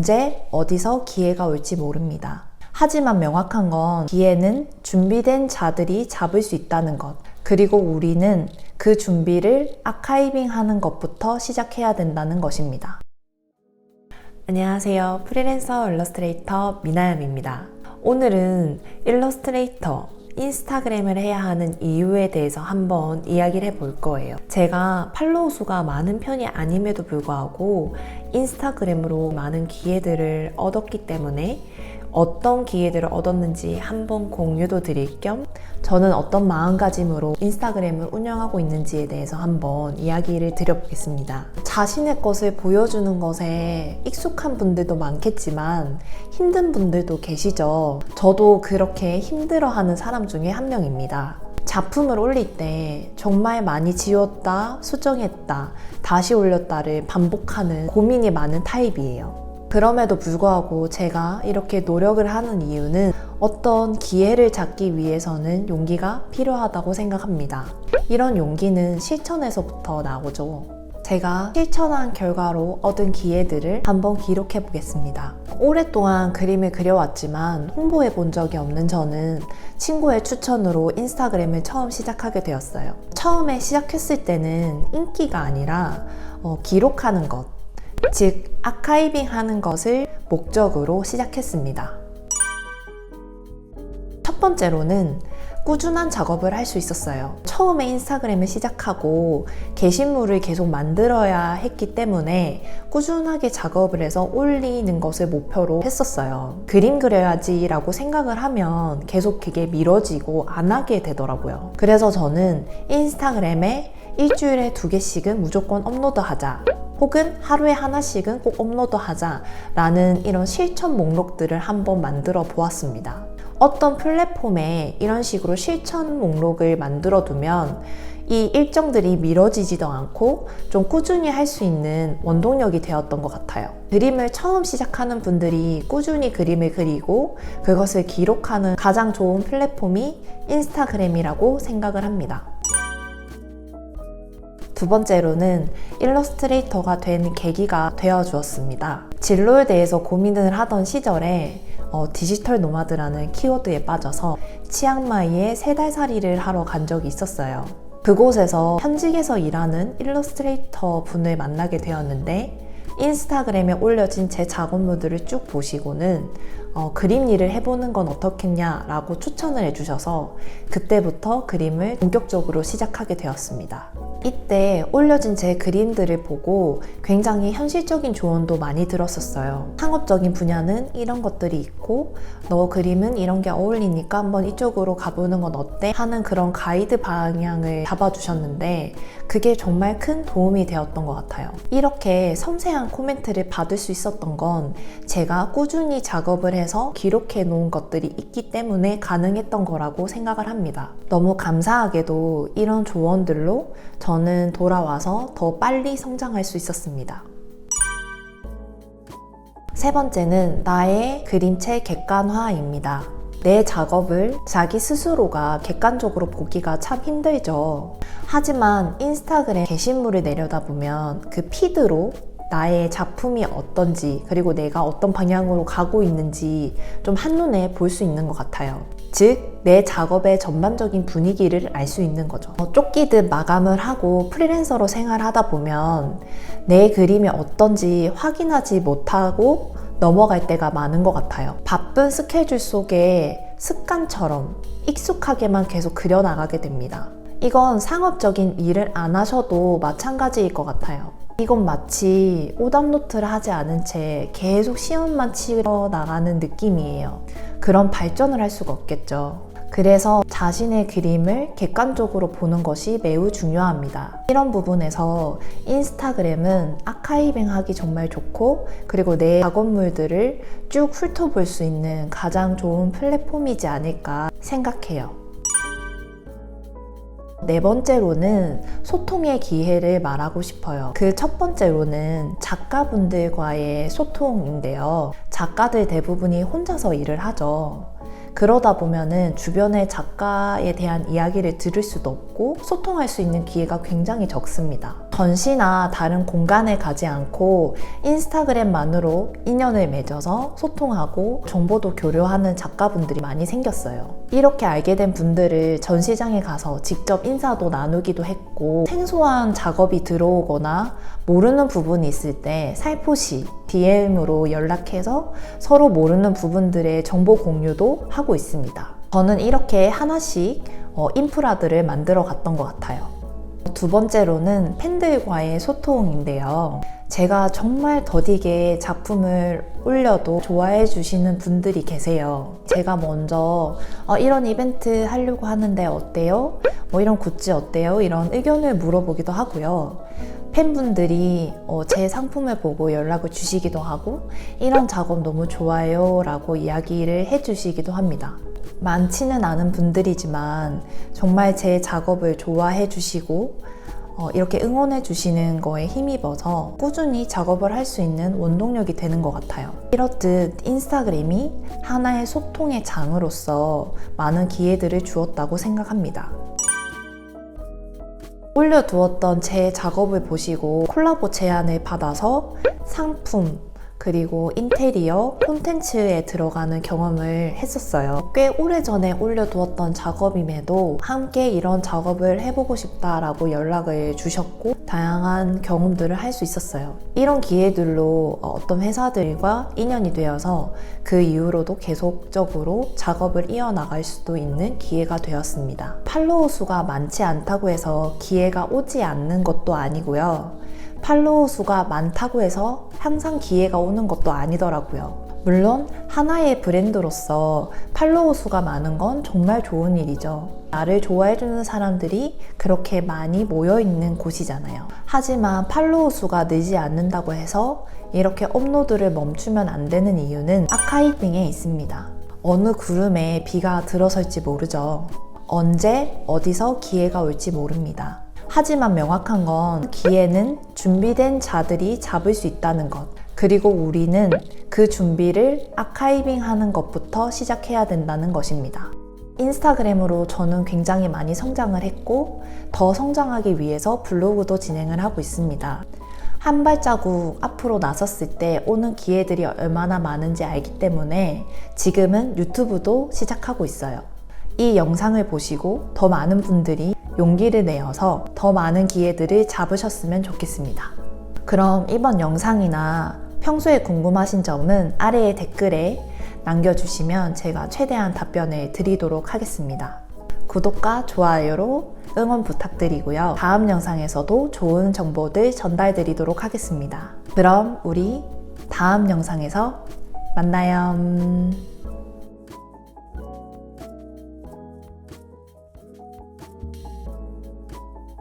언제, 어디서 기회가 올지 모릅니다. 하지만 명확한 건 기회는 준비된 자들이 잡을 수 있다는 것. 그리고 우리는 그 준비를 아카이빙 하는 것부터 시작해야 된다는 것입니다. 안녕하세요. 프리랜서 일러스트레이터 미나연입니다. 오늘은 일러스트레이터, 인스타그램을 해야 하는 이유에 대해서 한번 이야기를 해볼 거예요. 제가 팔로우 수가 많은 편이 아님에도 불구하고 인스타그램으로 많은 기회들을 얻었기 때문에 어떤 기회들을 얻었는지 한번 공유도 드릴 겸 저는 어떤 마음가짐으로 인스타그램을 운영하고 있는지에 대해서 한번 이야기를 드려보겠습니다. 자신의 것을 보여주는 것에 익숙한 분들도 많겠지만 힘든 분들도 계시죠. 저도 그렇게 힘들어하는 사람 중에 한 명입니다. 작품을 올릴 때 정말 많이 지웠다, 수정했다, 다시 올렸다를 반복하는 고민이 많은 타입이에요. 그럼에도 불구하고 제가 이렇게 노력을 하는 이유는 어떤 기회를 잡기 위해서는 용기가 필요하다고 생각합니다. 이런 용기는 실천에서부터 나오죠. 제가 실천한 결과로 얻은 기회들을 한번 기록해 보겠습니다. 오랫동안 그림을 그려왔지만 홍보해 본 적이 없는 저는 친구의 추천으로 인스타그램을 처음 시작하게 되었어요. 처음에 시작했을 때는 인기가 아니라 어, 기록하는 것, 즉 아카이빙 하는 것을 목적으로 시작했습니다. 첫 번째로는 꾸준한 작업을 할 수 있었어요. 처음에 인스타그램을 시작하고 게시물을 계속 만들어야 했기 때문에 꾸준하게 작업을 해서 올리는 것을 목표로 했었어요. 그림 그려야지라고 생각을 하면 계속 그게 미뤄지고 안 하게 되더라고요. 그래서 저는 인스타그램에 일주일에 두 개씩은 무조건 업로드 하자. 혹은 하루에 하나씩은 꼭 업로드 하자라는 이런 실천 목록들을 한번 만들어 보았습니다. 어떤 플랫폼에 이런 식으로 실천 목록을 만들어 두면 이 일정들이 미뤄지지도 않고 좀 꾸준히 할 수 있는 원동력이 되었던 것 같아요. 그림을 처음 시작하는 분들이 꾸준히 그림을 그리고 그것을 기록하는 가장 좋은 플랫폼이 인스타그램이라고 생각을 합니다. 두 번째로는 일러스트레이터가 된 계기가 되어 주었습니다. 진로에 대해서 고민을 하던 시절에 어, 디지털 노마드라는 키워드에 빠져서 치앙마이에 세 달 살이를 하러 간 적이 있었어요. 그곳에서 현직에서 일하는 일러스트레이터 분을 만나게 되었는데 인스타그램에 올려진 제 작업물들을 쭉 보시고는 어, 그림 일을 해보는 건 어떻겠냐라고 추천을 해주셔서 그때부터 그림을 본격적으로 시작하게 되었습니다. 이때 올려진 제 그림들을 보고 굉장히 현실적인 조언도 많이 들었었어요. 상업적인 분야는 이런 것들이 있고 너 그림은 이런 게 어울리니까 한번 이쪽으로 가보는 건 어때? 하는 그런 가이드 방향을 잡아주셨는데 그게 정말 큰 도움이 되었던 것 같아요. 이렇게 섬세한 코멘트를 받을 수 있었던 건 제가 꾸준히 작업을 해서 기록해 놓은 것들이 있기 때문에 가능했던 거라고 생각을 합니다. 너무 감사하게도 이런 조언들로 저는 돌아와서 더 빨리 성장할 수 있었습니다. 세 번째는 나의 그림체 객관화입니다. 내 작업을 자기 스스로가 객관적으로 보기가 참 힘들죠. 하지만 인스타그램 게시물을 내려다보면 그 피드로 나의 작품이 어떤지 그리고 내가 어떤 방향으로 가고 있는지 좀 한눈에 볼 수 있는 것 같아요. 즉, 내 작업의 전반적인 분위기를 알 수 있는 거죠. 어, 쫓기듯 마감을 하고 프리랜서로 생활하다 보면 내 그림이 어떤지 확인하지 못하고 넘어갈 때가 많은 것 같아요. 바쁜 스케줄 속에 습관처럼 익숙하게만 계속 그려나가게 됩니다. 이건 상업적인 일을 안 하셔도 마찬가지일 것 같아요. 이건 마치 오답노트를 하지 않은 채 계속 시험만 치러 나가는 느낌이에요. 그런 발전을 할 수가 없겠죠. 그래서 자신의 그림을 객관적으로 보는 것이 매우 중요합니다. 이런 부분에서 인스타그램은 아카이빙 하기 정말 좋고 그리고 내 작업물들을 쭉 훑어볼 수 있는 가장 좋은 플랫폼이지 않을까 생각해요. 네 번째로는 소통의 기회를 말하고 싶어요. 그 첫 번째로는 작가분들과의 소통인데요. 작가들 대부분이 혼자서 일을 하죠. 그러다 보면은 주변의 작가에 대한 이야기를 들을 수도 없고 소통할 수 있는 기회가 굉장히 적습니다. 전시나 다른 공간에 가지 않고 인스타그램만으로 인연을 맺어서 소통하고 정보도 교류하는 작가분들이 많이 생겼어요. 이렇게 알게 된 분들을 전시장에 가서 직접 인사도 나누기도 했고 생소한 작업이 들어오거나 모르는 부분이 있을 때 살포시 DM으로 연락해서 서로 모르는 부분들의 정보 공유도 하고 있습니다. 저는 이렇게 하나씩 어, 인프라들을 만들어 갔던 것 같아요. 두 번째로는 팬들과의 소통인데요. 제가 정말 더디게 작품을 올려도 좋아해 주시는 분들이 계세요. 제가 먼저 어, 이런 이벤트 하려고 하는데 어때요? 뭐 이런 굿즈 어때요? 이런 의견을 물어보기도 하고요. 팬분들이 어, 제 상품을 보고 연락을 주시기도 하고 이런 작업 너무 좋아요 라고 이야기를 해주시기도 합니다. 많지는 않은 분들이지만 정말 제 작업을 좋아해 주시고 어, 이렇게 응원해 주시는 거에 힘입어서 꾸준히 작업을 할 수 있는 원동력이 되는 것 같아요. 이렇듯 인스타그램이 하나의 소통의 장으로서 많은 기회들을 주었다고 생각합니다. 올려두었던 제 작업을 보시고 콜라보 제안을 받아서 상품, 그리고 인테리어, 콘텐츠에 들어가는 경험을 했었어요. 꽤 오래전에 올려두었던 작업임에도 함께 이런 작업을 해보고 싶다라고 연락을 주셨고 다양한 경험들을 할 수 있었어요. 이런 기회들로 어떤 회사들과 인연이 되어서 그 이후로도 계속적으로 작업을 이어나갈 수도 있는 기회가 되었습니다. 팔로워 수가 많지 않다고 해서 기회가 오지 않는 것도 아니고요. 팔로워 수가 많다고 해서 항상 기회가 오는 것도 아니더라고요. 물론 하나의 브랜드로서 팔로워 수가 많은 건 정말 좋은 일이죠. 나를 좋아해주는 사람들이 그렇게 많이 모여있는 곳이잖아요. 하지만 팔로워 수가 늘지 않는다고 해서 이렇게 업로드를 멈추면 안 되는 이유는 아카이빙에 있습니다. 어느 구름에 비가 들어설지 모르죠. 언제, 어디서 기회가 올지 모릅니다. 하지만 명확한 건 기회는 준비된 자들이 잡을 수 있다는 것. 그리고 우리는 그 준비를 아카이빙 하는 것부터 시작해야 된다는 것입니다. 인스타그램으로 저는 굉장히 많이 성장을 했고 더 성장하기 위해서 블로그도 진행을 하고 있습니다. 한 발자국 앞으로 나섰을 때 오는 기회들이 얼마나 많은지 알기 때문에 지금은 유튜브도 시작하고 있어요. 이 영상을 보시고 더 많은 분들이 용기를 내어서 더 많은 기회들을 잡으셨으면 좋겠습니다. 그럼 이번 영상이나 평소에 궁금하신 점은 아래에 댓글에 남겨주시면 제가 최대한 답변을 드리도록 하겠습니다. 구독과 좋아요로 응원 부탁드리고요. 다음 영상에서도 좋은 정보들 전달드리도록 하겠습니다. 그럼 우리 다음 영상에서 만나요.